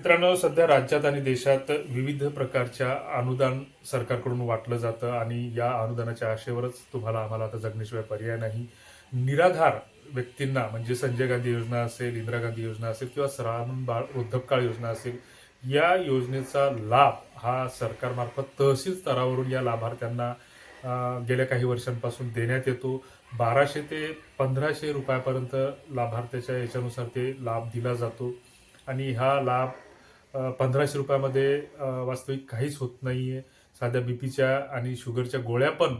मित्रांनो सध्या राज्यात आणि देशात विविध प्रकारच्या अनुदान सरकारकडून वाटलं जातं आणि या अनुदानाच्या आशेवरच तुम्हाला आम्हाला आता जगण्याशिवाय पर्याय नाही. निराधार व्यक्तींना म्हणजे संजय गांधी योजना असेल इंदिरा गांधी योजना असेल किंवा श्रावण बाळ वृद्धपकाळ योजना असेल या योजनेचा लाभ हा सरकारमार्फत तहसील स्तरावरून या लाभार्थ्यांना गेल्या काही वर्षांपासून देण्यात येतो. बाराशे ते पंधराशे रुपयापर्यंत लाभार्थ्याच्या याच्यानुसार ते लाभ दिला जातो. आणि हा लाभ पंधराशे रुपयामध्ये वास्तविक काहीच होत नाही आहे साध्या बीपीच्या आणि शुगरच्या गोळ्या पण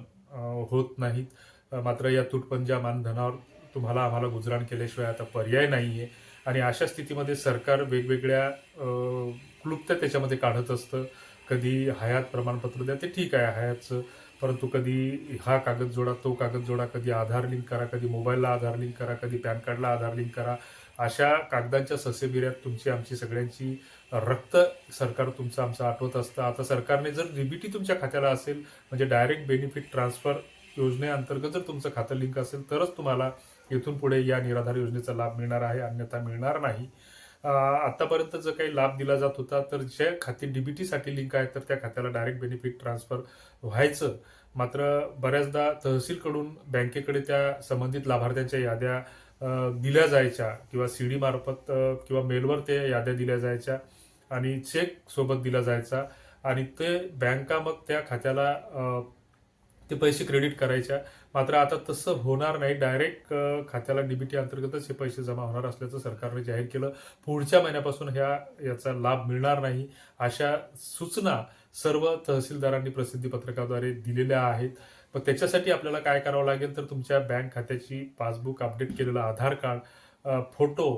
होत नाहीत. मात्र या तुटपंजा मानधनावर तुम्हाला आम्हाला गुजराण केल्याशिवाय आता पर्याय नाही आहे आणि अशा स्थितीमध्ये सरकार वेगवेगळ्या अ, क्लुप्त्या त्याच्यामध्ये काढत असतं. कधी हयात प्रमाणपत्र द्या ते ठीक आहे. हयातचं परंतु कधी हा कागद जोडा तो कागद जोडा कधी आधार लिंक करा कधी मोबाईलला आधार लिंक करा कधी पॅन कार्डला आधार लिंक करा अशा कागदांच्या ससेबिऱ्यात तुमची आमची सगळ्यांची रक्त सरकार तुमचं आमचं आठवत असतं. आता सरकारने जर डीबीटी तुमच्या खात्याला असेल म्हणजे डायरेक्ट बेनिफिट ट्रान्सफर योजनेअंतर्गत जर तुमचं खातं लिंक असेल तरच तुम्हाला इथून पुढे या निराधार योजनेचा लाभ मिळणार आहे अन्यथा मिळणार नाही. आतापर्यंत जो काही लाभ दिला जात होता तर जे खाते डीबीटीसाठी लिंक आहे तर त्या खात्याला डायरेक्ट बेनिफिट ट्रान्सफर व्हायचं. मात्र बऱ्याचदा तहसीलकडून बँकेकडे त्या संबंधित लाभार्थ्यांच्या याद्या दिल्या जायच्या किंवा सी डी मार्फत किंवा मेलवर त्या याद्या दिल्या जायच्या आणि चेक सोबत दिला जायचा. आणि ते बँका मग त्या खात्याला ते पैसे क्रेडिट करायच्या. मात्र आता तसं होणार नाही. डायरेक्ट खात्याला डीबीटी अंतर्गतच हे पैसे जमा होणार असल्याचं सरकारने जाहीर केलं. पुढच्या महिन्यापासून ह्या याचा लाभ मिळणार नाही. अशा सूचना सर्व तहसीलदारांनी प्रसिद्धी पत्रकाद्वारे दिलेल्या आहेत. पण त्याच्यासाठी आपल्याला काय करावं लागेल? तर तुमच्या बँक खात्याची पासबुक अपडेट केलेलं आधार कार्ड फोटो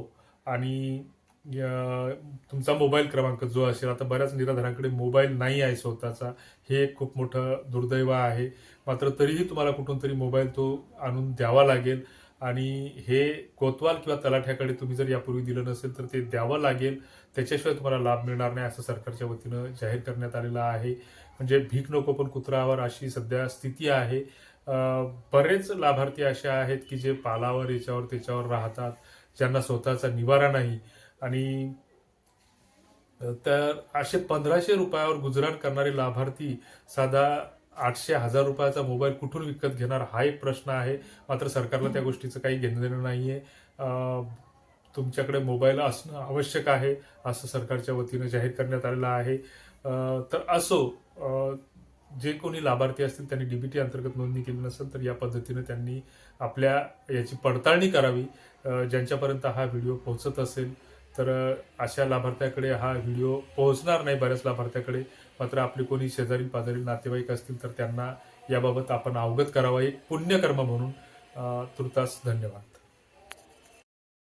आणि तुमचा मोबाईल क्रमांक जो असेल आता बऱ्याच निराधारांकडे मोबाईल नाही आहे स्वतःचा. हे एक खूप मोठं दुर्दैव आहे. मात्र तरीही तुम्हाला कुठून तरी मोबाईल तो आणून द्यावा लागेल. आणि हे कोतवाल किंवा तलाठ्याकडे तुम्ही जर यापूर्वी दिलं नसेल तर ते द्यावं लागेल. त्याच्याशिवाय तुम्हाला लाभ मिळणार नाही असं सरकारच्या वतीनं जाहीर करण्यात आलेलं आहे. म्हणजे भीक नको पण कुत्रावर अशी सध्या स्थिती आहे. बरेच लाभार्थी असे आहेत की जे पालावर याच्यावर त्याच्यावर राहतात ज्यांना स्वतःचा निवारा नाही. आणि तर असे पंधराशे रुपयावर गुजराण करणारे लाभार्थी साधा आठशे हजार रुपयाचा मोबाईल कुठून विकत घेणार हा एक प्रश्न आहे. मात्र सरकारला त्या गोष्टीचं काही घेणं देणं नाहीये. अं, तुमच्याकडे मोबाईल असणं आवश्यक आहे असं सरकारच्या वतीनं जाहीर करण्यात आलेलं आहे. तर असो जे कोणी लाभार्थी असतील त्यांनी डीबीटी अंतर्गत नोंदणी केली नसेल तर या पद्धतीनं त्यांनी आपल्या याची पडताळणी करावी. ज्यांच्यापर्यंत हा व्हिडिओ पोहोचत असेल तर अशा लाभार्थ्याकडे हा व्हिडिओ पोहोचणार नाही बऱ्याच लाभार्थ्याकडे. मात्र आपले कोणी शेजारी पाजारी नातेवाईक असतील तर त्यांना याबाबत आपण अवगत करावा एक पुण्यकर्म म्हणून. तुर्तास धन्यवाद.